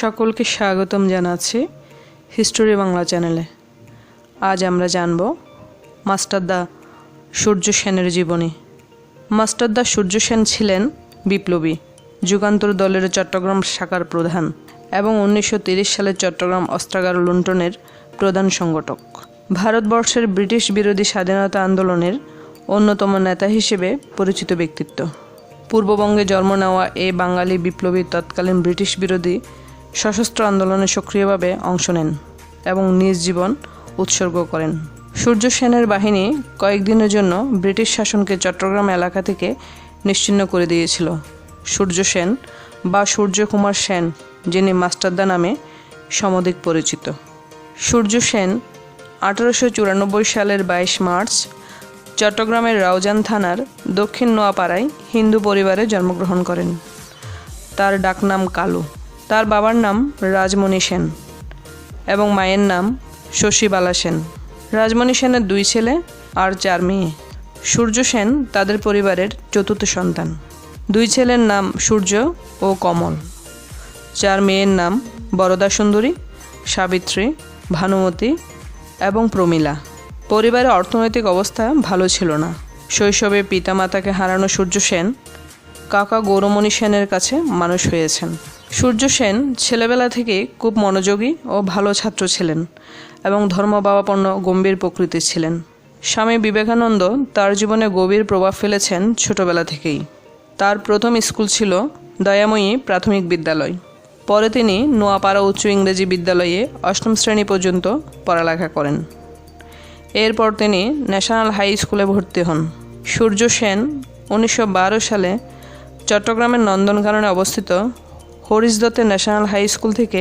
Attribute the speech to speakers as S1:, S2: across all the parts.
S1: সকলকে স্বাগতম জানাচ্ছি হিস্টোরি বাংলা চ্যানেলে। আজ আমরা জানব মাস্টারদা সূর্য সেনের জীবনী। মাস্টারদা সূর্য সেন ছিলেন বিপ্লবী, যুগান্তর দলের চট্টগ্রাম শাখার প্রধান এবং উনিশশো সালে চট্টগ্রাম অস্ত্রাগার লুণ্ঠনের প্রধান সংগঠক। ভারতবর্ষের ব্রিটিশ বিরোধী স্বাধীনতা আন্দোলনের অন্যতম নেতা হিসেবে পরিচিত ব্যক্তিত্ব। পূর্ববঙ্গে জন্ম নেওয়া এই বাঙালি বিপ্লবী তৎকালীন ব্রিটিশ বিরোধী সশস্ত্র আন্দোলনে সক্রিয়ভাবে অংশ নেন এবং নিজ জীবন উৎসর্গ করেন। সূর্য সেনের বাহিনী কয়েকদিনের জন্য ব্রিটিশ শাসনকে চট্টগ্রাম এলাকা থেকে নিশ্চিহ্ন করে দিয়েছিল। সূর্য সেন বা সূর্যকুমার সেন, যিনি মাস্টারদা নামে সমধিক পরিচিত। সূর্য সেন আঠারোশো চুরানব্বই সালের বাইশ মার্চ চট্টগ্রামের রাউজান থানার দক্ষিণ নোয়াপাড়ায় হিন্দু পরিবারে জন্মগ্রহণ করেন। তার ডাকনাম কালু। তার বাবার নাম রাজমণি সেন এবং মায়ের নাম শশীবালা সেন। রাজমণি সেনের দুই ছেলে আর চার মেয়ে। সূর্য সেন তাদের পরিবারের চতুর্থ সন্তান। দুই ছেলের নাম সূর্য ও কমল। চার মেয়ের নাম বরদা সুন্দরী, সাবিত্রী, ভানুমতী এবং প্রমীলা। পরিবারের অর্থনৈতিক অবস্থা ভালো ছিল না। শৈশবে পিতামাতাকে হারানো সূর্য সেন কাকা গৌরমণি সেনের কাছে মানুষ হয়েছেন। সূর্য সেন ছেলেবেলা থেকে খুব মনোযোগী ও ভালো ছাত্র ছিলেন এবং ধর্মভাবাপন্ন গম্ভীর প্রকৃতির ছিলেন। স্বামী বিবেকানন্দ তার জীবনে গভীর প্রভাব ফেলেছেন ছোটবেলা থেকেই। তার প্রথম স্কুল ছিল দয়াময়ী প্রাথমিক বিদ্যালয়। পরে তিনি নোয়াপাড়া উচ্চ ইংরেজি বিদ্যালয়ে অষ্টম শ্রেণি পর্যন্ত পড়ালেখা করেন। এরপর তিনি ন্যাশনাল হাই স্কুলে ভর্তি হন। সূর্য সেন উনিশশো বারো সালে চট্টগ্রামের নন্দনকাননে অবস্থিত হরিশ ন্যাশনাল হাই স্কুল থেকে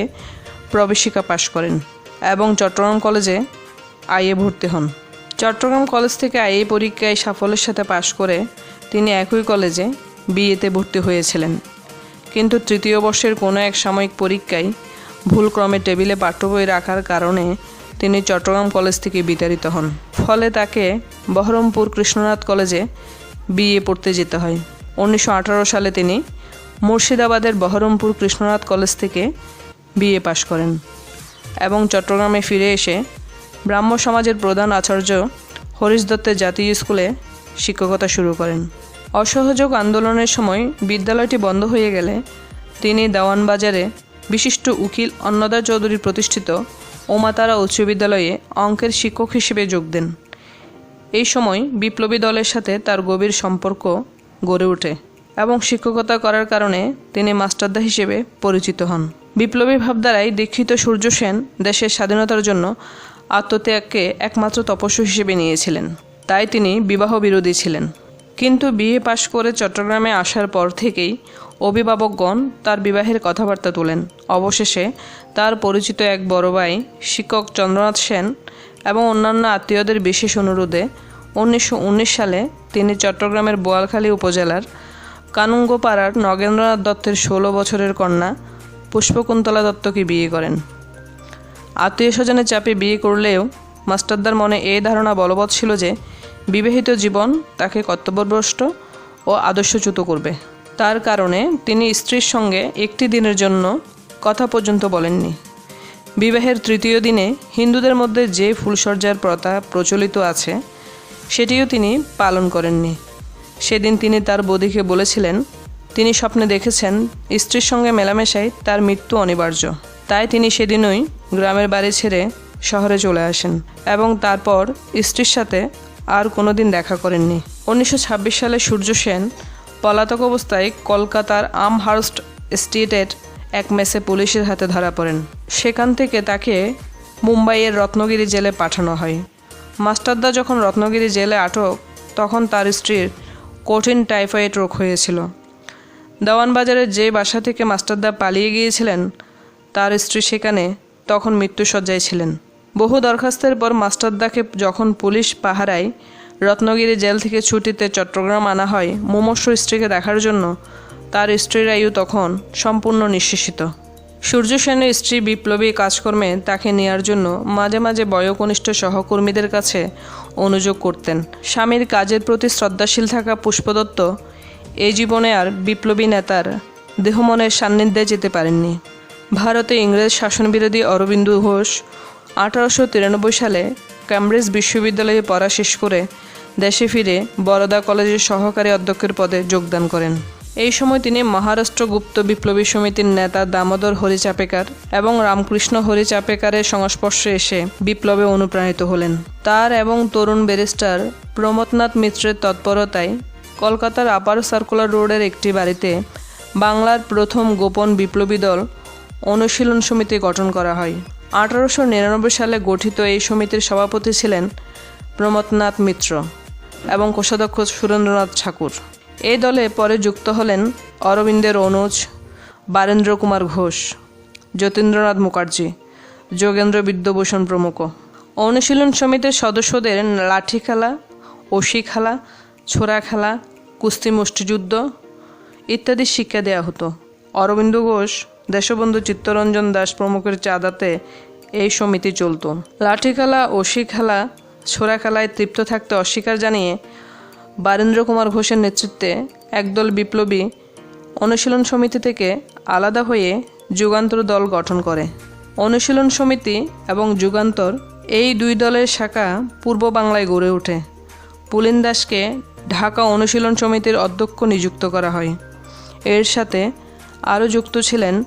S1: প্রবেশিকা পাশ করেন এবং চট্টগ্রাম কলেজে আইএ ভর্তি হন। চট্টগ্রাম কলেজ থেকে আইএ পরীক্ষায় সাফল্যের সাথে পাশ করে তিনি একই কলেজে বিএতে ভর্তি হয়েছিলেন। কিন্তু তৃতীয় বর্ষের কোনো এক সাময়িক পরীক্ষায় ভুলক্রমে টেবিলে পাঠ্য বই রাখার কারণে তিনি চট্টগ্রাম কলেজ থেকে বিতাড়িত হন। ফলে তাকে বহরমপুর কৃষ্ণনাথ কলেজে বিএ পড়তে যেতে হয়। উনিশশো আঠারো সালে তিনি মুর্শিদাবাদের বহরমপুর কৃষ্ণনাথ কলেজ থেকে বিএ পাশ করেন এবং চট্টগ্রামে ফিরে এসে ব্রাহ্ম সমাজের প্রধান আচার্য হরিশ দত্তের জাতীয় স্কুলে শিক্ষকতা শুরু করেন। অসহযোগ আন্দোলনের সময় বিদ্যালয়টি বন্ধ হয়ে গেলে তিনি দেওয়ানবাজারে বিশিষ্ট উকিল অন্নদা চৌধুরী প্রতিষ্ঠিত ওমাতারা উচ্চ বিদ্যালয়ে অঙ্কের শিক্ষক হিসেবে যোগ দেন। এই সময় বিপ্লবী দলের সাথে তার গভীর সম্পর্ক গড়ে ওঠে। এবং শিক্ষকতা করার কারণে তিনি মাস্টারদা হিসেবে পরিচিত হন। বিপ্লবী ভাবধারায় দীক্ষিত সূর্য সেন দেশের স্বাধীনতার জন্য আত্মত্যাগকে একমাত্র তপস্য হিসেবে নিয়েছিলেন। তাই তিনি বিবাহ বিরোধী ছিলেন। কিন্তু বিয়ে পাশ করে চট্টগ্রামে আসার পর থেকেই অভিভাবকগণ তার বিবাহের কথাবার্তা তোলেন। অবশেষে তার পরিচিত এক বড় ভাই, শিক্ষক চন্দ্রনাথ সেন এবং অন্যান্য আত্মীয়দের বিশেষ অনুরোধে উনিশশো উনিশ সালে তিনি চট্টগ্রামের বোয়ালখালী উপজেলার কানুঙ্গপাড়ার নগেন্দ্রনাথ দত্তের ষোলো বছরের কন্যা পুষ্পকুন্তলা দত্তকে বিয়ে করেন। আত্মীয় স্বজনের চাপে বিয়ে করলেও মাস্টারদার মনে এই ধারণা বলবৎ ছিল যে, বিবাহিত জীবন তাকে কর্তব্যভ্রষ্ট ও আদর্শচ্যুত করবে। তার কারণে তিনি স্ত্রীর সঙ্গে একটি দিনের জন্য কথা পর্যন্ত বলেননি। বিবাহের তৃতীয় দিনে হিন্দুদের মধ্যে যে ফুলসজ্জার প্রথা প্রচলিত আছে, সেটিও তিনি পালন করেননি। সেদিন তিনি তার বধূকে বলেছিলেন, তিনি স্বপ্নে দেখেছেন, স্ত্রীর সঙ্গে মেলামেশায় তার মৃত্যু অনিবার্য। তাই তিনি সেদিনই গ্রামের বাড়ি ছেড়ে শহরে চলে আসেন এবং তারপর স্ত্রীর সাথে আর কোনোদিন দেখা করেননি। উনিশশো ছাব্বিশ সালে সূর্য সেন পলাতক অবস্থায় কলকাতার আমহার্স্ট স্টেটের এক মেসে পুলিশের হাতে ধরা পড়েন। সেখান থেকে তাকে মুম্বাইয়ের রত্নগিরি জেলে পাঠানো হয়। মাস্টারদা যখন রত্নগিরি জেলে আটক, তখন তার স্ত্রীর কঠিন টাইফয়েড রোগ হয়েছিল। দেওয়ানবাজারের যে বাসা থেকে মাস্টারদা পালিয়ে গিয়েছিলেন, তার স্ত্রী সেখানে তখন মৃত্যুসজ্জায় ছিলেন। বহু দরখাস্তের পর মাস্টারদাকে যখন পুলিশ পাহারায় রত্নগিরি জেল থেকে ছুটিতে চট্টগ্রাম আনা হয়, মুমর্ষ স্ত্রীকে দেখার জন্য তার স্ত্রীর আয়ু তখন সম্পূর্ণ নিঃশেষিত। সূর্য সেনের স্ত্রী বিপ্লবী কাজকর্মে তাকে নেয়ার জন্য মাঝে মাঝে বয়োকনিষ্ঠ সহকর্মীদের কাছে অনুযোগ করতেন। স্বামীর কাজের প্রতি শ্রদ্ধাশীল থাকা পুষ্পদত্ত এই জীবনে আর বিপ্লবী নেতার দেহমনের সান্নিধ্যে যেতে পারেননি। ভারতে ইংরেজ শাসনবিরোধী অরবিন্দ ঘোষ আঠারোশো তিরানব্বই সালে ক্যামব্রিজ বিশ্ববিদ্যালয়ে পড়া শেষ করে দেশে ফিরে বরোদা কলেজের সহকারী অধ্যক্ষের পদে যোগদান করেন। এই সময় তিনি মহারাষ্ট্র গুপ্ত বিপ্লবী সমিতির নেতা দামোদর হরি চাপেকার এবং রামকৃষ্ণ হরি চাপেকারের সংস্পর্শে এসে বিপ্লবে অনুপ্রাণিত হলেন। তার এবং তরুণ ব্যারিস্টার প্রমথনাথ মিত্রের তৎপরতায় কলকাতার আপার সার্কুলার রোডের একটি বাড়িতে বাংলার প্রথম গোপন বিপ্লবী দল অনুশীলন সমিতি গঠন করা হয়। আঠারোশো নিরানব্বই সালে গঠিত এই সমিতির সভাপতি ছিলেন প্রমথনাথ মিত্র এবং কোষাধ্যক্ষ সুরেন্দ্রনাথ ঠাকুর। এই দলে পরে যুক্ত হলেন অরবিন্দের অনুজ, বারেন্দ্র কুমার ঘোষ, যতীন্দ্রনাথ মুখার্জি, যোগেন্দ্র বিদ্যাভূষণ প্রমুখ। অনুশীলন সমিতির সদস্যদের লাঠি খেলা, ওশি খেলা, ছোড়া খেলা, কুস্তি মুষ্টিযুদ্ধ ইত্যাদি শিক্ষা দেওয়া হতো। অরবিন্দ ঘোষ, দেশবন্ধু চিত্তরঞ্জন দাস প্রমুখের চাঁদাতে এই সমিতি চলত। লাঠি খেলা, ওশি খেলা, ছোড়া খেলায় তৃপ্ত থাকতে অস্বীকার জানিয়ে বারেন্দ্র কুমার ঘোষের নেতৃত্বে একদল বিপ্লবী অনুশীলন সমিতি থেকে আলাদা হয়ে যুগান্তর দল গঠন করে। অনুশীলন সমিতি এবং যুগান্তর এই দুই দলের শাখা পূর্ব বাংলায় গড়ে ওঠে। পুলিন দাসকে ঢাকা অনুশীলন সমিতির অধ্যক্ষ নিযুক্ত করা হয়। এর সাথে আরও যুক্ত ছিলেন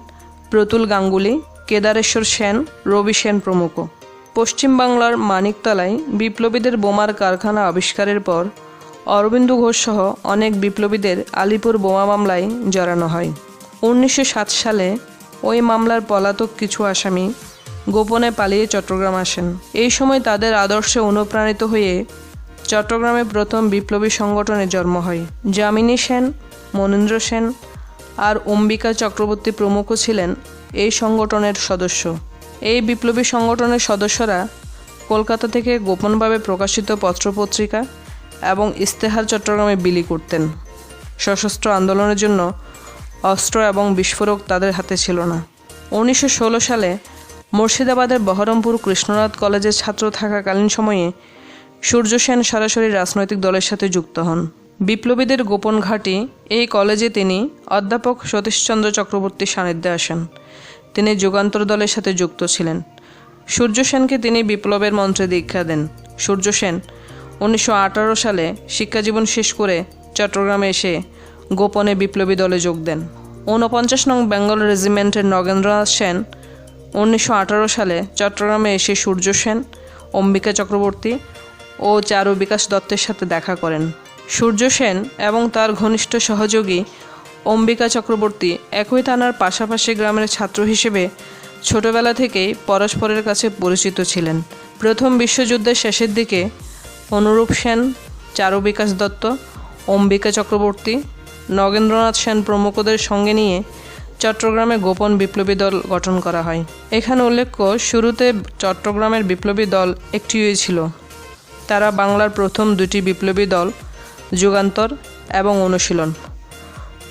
S1: প্রতুল গাঙ্গুলি, কেদারেশ্বর সেন, রবি সেন প্রমুখ। পশ্চিমবাংলার মানিকতলায় বিপ্লবীদের বোমার কারখানা আবিষ্কারের পর অরবিন্দ ঘোষ সহ অনেক বিপ্লবীদের আলিপুর বোমা মামলায় জড়ানো হয়। উনিশশো সাত সালে ওই মামলার পলাতক কিছু আসামি গোপনে পালিয়ে চট্টগ্রাম আসেন। এই সময় তাদের আদর্শে অনুপ্রাণিত হয়ে চট্টগ্রামে প্রথম বিপ্লবী সংগঠনের জন্ম হয়। যামিনী সেন, মনীন্দ্র সেন আর অম্বিকা চক্রবর্তী প্রমুখ ছিলেন এই সংগঠনের সদস্য। এই বিপ্লবী সংগঠনের সদস্যরা কলকাতা থেকে গোপনভাবে প্রকাশিত পত্রপত্রিকা এবং ইস্তেহার চট্টগ্রামে বিলি করতেন। সশস্ত্র আন্দোলনের জন্য অস্ত্র এবং বিস্ফোরক তাদের হাতে ছিল না। উনিশশো ষোলো সালে মুর্শিদাবাদের বহরমপুর কৃষ্ণনাথ কলেজের ছাত্র থাকাকালীন সময়ে সূর্য সেন সরাসরি রাজনৈতিক দলের সাথে যুক্ত হন। বিপ্লবীদের গোপন ঘাঁটি এই কলেজে তিনি অধ্যাপক সতীশচন্দ্র চক্রবর্তীর সান্নিধ্যে আসেন। তিনি যুগান্তর দলের সাথে যুক্ত ছিলেন। সূর্য সেনকে তিনি বিপ্লবের মন্ত্রে দীক্ষা দেন। সূর্য সেন উনিশশো আঠারো সালে শিক্ষাজীবন শেষ করে চট্টগ্রামে এসে গোপনে বিপ্লবী দলে যোগ দেন। ঊনপঞ্চাশ নং বেঙ্গল রেজিমেন্টের নগেন্দ্রনাথ সেন উনিশশো আঠারো সালে চট্টগ্রামে এসে সূর্য সেন, অম্বিকা চক্রবর্তী ও চারু বিকাশ দত্তের সাথে দেখা করেন। সূর্য সেন এবং তার ঘনিষ্ঠ সহযোগী অম্বিকা চক্রবর্তী একই থানার পাশাপাশি গ্রামের ছাত্র হিসেবে ছোটবেলা থেকেই পরস্পরের কাছে পরিচিত ছিলেন। প্রথম বিশ্বযুদ্ধের শেষের দিকে অনুরূপ সেন চারু বিকাশ দত্ত, অম্বিকা চক্রবর্তী, নগেন্দ্রনাথ সেন প্রমুখদের সঙ্গে নিয়ে চট্টগ্রামে গোপন বিপ্লবী দল গঠন করা হয়। এখানে উল্লেখ্য, শুরুতে চট্টগ্রামের বিপ্লবী দল একটিই ছিল। তারা বাংলার প্রথম দুটি বিপ্লবী দল, যুগান্তর এবং অনুশীলন।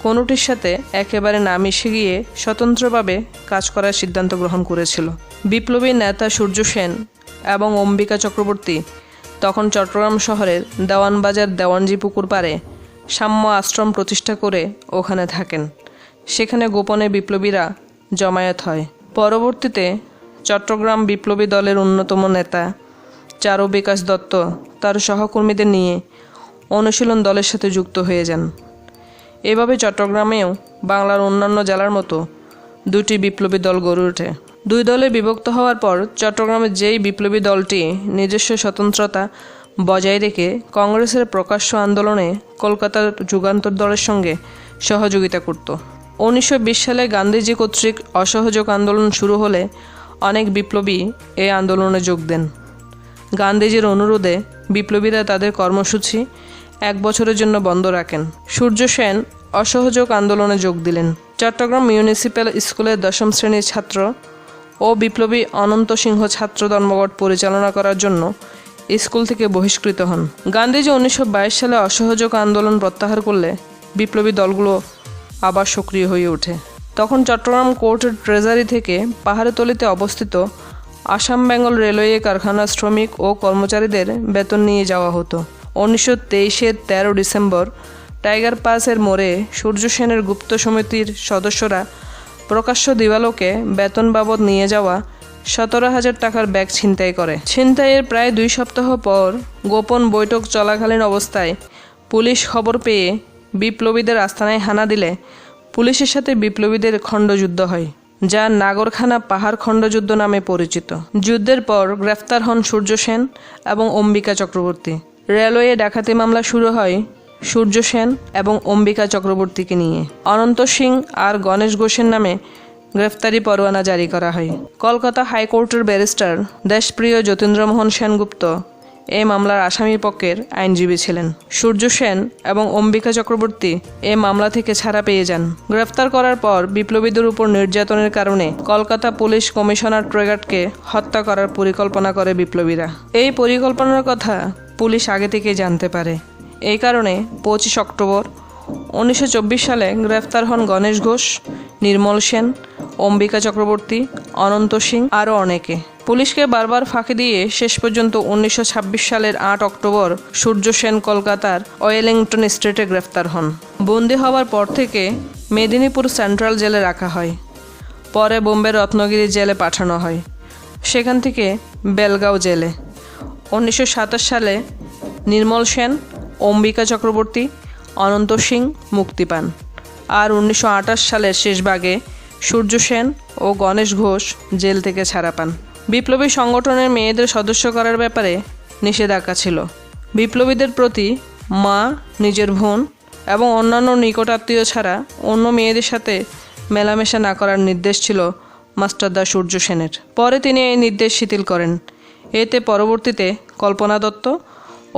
S1: কোনোটির সাথে একেবারে না মিশে গিয়ে স্বতন্ত্রভাবে কাজ করার সিদ্ধান্ত গ্রহণ করেছিল। বিপ্লবী নেতা সূর্য সেন এবং অম্বিকা চক্রবর্তী তখন চট্টগ্রাম শহরের দেওয়ানবাজার দেওয়ানজি পুকুর পাড়ে সাম্য আশ্রম প্রতিষ্ঠা করে ওখানে থাকেন। সেখানে গোপনে বিপ্লবীরা জমায়েত হয়। পরবর্তীতে চট্টগ্রাম বিপ্লবী দলের অন্যতম নেতা চারু বিকাশ দত্ত তার সহকর্মীদের নিয়ে অনুশীলন দলের সাথে যুক্ত হয়ে যান। এভাবে চট্টগ্রামেও বাংলার অন্যান্য জেলার মতো দুটি বিপ্লবী দল গড়ে ওঠে। দুই দলে বিভক্ত হওয়ার পর চট্টগ্রামের যেই বিপ্লবী দলটি নিজস্ব স্বতন্ত্রতা বজায় রেখে কংগ্রেসের প্রকাশ্য আন্দোলনে কলকাতার যুগান্তর দলের সঙ্গে সহযোগিতা করত। উনিশশো বিশ সালে গান্ধীজি কর্তৃক অসহযোগ আন্দোলন শুরু হলে অনেক বিপ্লবী এই আন্দোলনে যোগ দেন। গান্ধীজির অনুরোধে বিপ্লবীরা তাদের কর্মসূচি এক বছরের জন্য বন্ধ রাখেন। সূর্য সেন অসহযোগ আন্দোলনে যোগ দিলেন। চট্টগ্রাম মিউনিসিপ্যাল স্কুলের দশম শ্রেণির ছাত্র ও বিপ্লবী অনন্ত সিংহ ছাত্র ধর্মঘট পরিচালনা করার জন্য স্কুল থেকে বহিষ্কৃত হন। গান্ধীজি উনিশশো বাইশ সালে অসহযোগ আন্দোলন প্রত্যাহার করলে বিপ্লবী দলগুলো আবার সক্রিয় হয়ে ওঠে। তখন চট্টগ্রাম কোর্টের ট্রেজারি থেকে পাহাড়তলিতে অবস্থিত আসাম বেঙ্গল রেলওয়ে কারখানার শ্রমিক ও কর্মচারীদের বেতন নিয়ে যাওয়া হতো। উনিশশো তেইশের তেরো ডিসেম্বর টাইগার পাসের মোড়ে সূর্য সেনের গুপ্ত সমিতির সদস্যরা প্রকাশ্য দিবালোকে বেতন বাবদ নিয়ে যাওয়া সতেরো হাজার টাকার ব্যাগ ছিনতাই করে। ছিনতাইয়ের প্রায় দুই সপ্তাহ পর গোপন বৈঠক চলাকালীন অবস্থায় পুলিশ খবর পেয়ে বিপ্লবীদের আস্তানায় হানা দিলে পুলিশের সাথে বিপ্লবীদের খণ্ডযুদ্ধ হয়, যা নাগরখানা পাহাড় খণ্ডযুদ্ধ নামে পরিচিত। যুদ্ধের পর গ্রেফতার হন সূর্য সেন এবং অম্বিকা চক্রবর্তী। রেলওয়ে ডাকাতি মামলা শুরু হয় সূর্য সেন এবং অম্বিকা চক্রবর্তীকে নিয়ে। অনন্ত সিং আর গণেশ ঘোষের নামে গ্রেফতারি পরোয়ানা জারি করা হয়। কলকাতা হাইকোর্টের ব্যারিস্টার দেশপ্রিয় যতীন্দ্রমোহন সেনগুপ্ত এ মামলার আসামির পক্ষের আইনজীবী ছিলেন। সূর্য সেন এবং অম্বিকা চক্রবর্তী এ মামলা থেকে ছাড়া পেয়ে যান। গ্রেফতার করার পর বিপ্লবীদের উপর নির্যাতনের কারণে কলকাতা পুলিশ কমিশনার ট্রেগাটকে হত্যা করার পরিকল্পনা করে বিপ্লবীরা। এই পরিকল্পনার কথা পুলিশ আগে থেকে জানতে পারে। এই কারণে পঁচিশ অক্টোবর উনিশশো চব্বিশ সালে গ্রেফতার হন গণেশ ঘোষ, নির্মল সেন, অম্বিকা চক্রবর্তী, অনন্ত সিং আরও অনেকে। পুলিশকে বারবার ফাঁকি দিয়ে শেষ পর্যন্ত উনিশশো ছাব্বিশ সালের আট অক্টোবর সূর্য সেন কলকাতার ওয়েলিংটন স্ট্রিটে গ্রেফতার হন। বন্দী হওয়ার পর থেকে মেদিনীপুর সেন্ট্রাল জেলে রাখা হয়। পরে বোম্বে রত্নগিরি জেলে পাঠানো হয়। সেখান থেকে বেলগাঁও জেলে। উনিশশো সাতাশ সালে নির্মল সেন অম্বিকা চক্রবর্তী, অনন্ত সিং, মুক্তি পান। আর উনিশশো আটাশ সালের শেষ ভাগে সূর্য সেন ও গণেশ ঘোষ জেল থেকে ছাড়া পান। বিপ্লবী সংগঠনের মেয়েদের সদস্য করার ব্যাপারে নিষেধাজ্ঞা ছিল। বিপ্লবীদের প্রতি মা, নিজের বোন এবং অন্যান্য নিকটাত্মীয় ছাড়া অন্য মেয়েদের সাথে মেলামেশা না করার নির্দেশ ছিল মাস্টারদা সূর্য সেনের। পরে তিনি এই নির্দেশ শিথিল করেন। এতে পরবর্তীতে কল্পনা দত্ত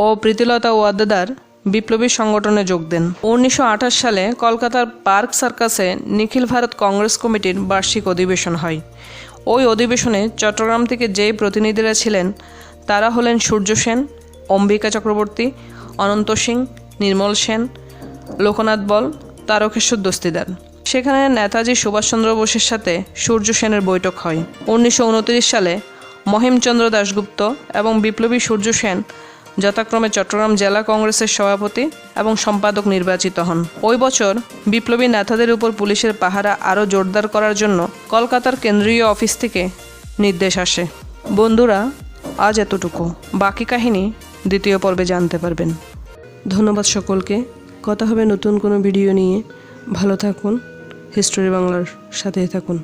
S1: ও প্রীতিলতা ওয়াদ্দেদার বিপ্লবী সংগঠনে যোগ দেন। উনিশশো আঠাশ সালে কলকাতার পার্ক সার্কাসে নিখিল ভারত কংগ্রেস কমিটির বার্ষিক অধিবেশন হয়। ওই অধিবেশনে চট্টগ্রাম থেকে যেই প্রতিনিধিরা ছিলেন, তারা হলেন সূর্য সেন, অম্বিকা চক্রবর্তী, অনন্ত সিং, নির্মল সেন, লোকনাথ বল, তারকেশ্বর দস্তিদার। সেখানে নেতাজি সুভাষচন্দ্র বোসের সাথে সূর্য সেনের বৈঠক হয়। উনিশশো উনত্রিশ সালে মহিমচন্দ্র দাশগুপ্ত এবং বিপ্লবী সূর্য সেন যথাক্রমে চট্টগ্রাম জেলা কংগ্রেসের সভাপতি এবং সম্পাদক নির্বাচিত হন। ওই বছর বিপ্লবী নেতাদের উপর পুলিশের পাহারা আরও জোরদার করার জন্য কলকাতার কেন্দ্রীয় অফিস থেকে নির্দেশ আসে। বন্ধুরা, আজ এতটুকু। বাকি কাহিনী দ্বিতীয় পর্বে জানতে পারবেন। ধন্যবাদ সকলকে। কথা হবে নতুন কোনো ভিডিও নিয়ে। ভালো থাকুন। হিস্টোরি বাংলার সাথে থাকুন।